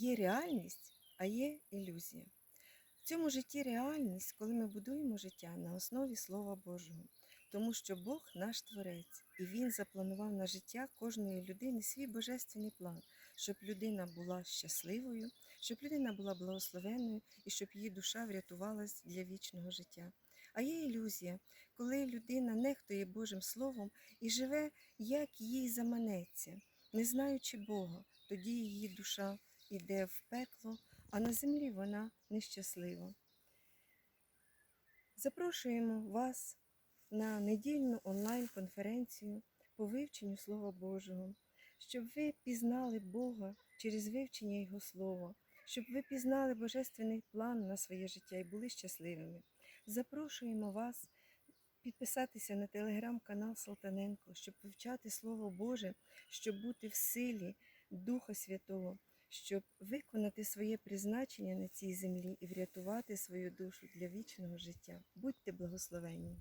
Є реальність, а є ілюзія. В цьому житті реальність, коли ми будуємо життя на основі Слова Божого, тому що Бог наш Творець, і Він запланував на життя кожної людини свій божественний план, щоб людина була щасливою, щоб людина була благословенною і щоб її душа врятувалась для вічного життя. А є ілюзія, коли людина нехтує Божим Словом і живе, як їй заманеться, не знаючи Бога, тоді її душа йде в пекло, а на землі вона нещаслива. Запрошуємо вас на недільну онлайн-конференцію по вивченню Слова Божого, щоб ви пізнали Бога через вивчення Його Слова, щоб ви пізнали божественний план на своє життя і були щасливими. Запрошуємо вас підписатися на телеграм-канал Салтаненко, щоб вивчати Слово Боже, щоб бути в силі Духа Святого, щоб виконати своє призначення на цій землі і врятувати свою душу для вічного життя. Будьте благословенні!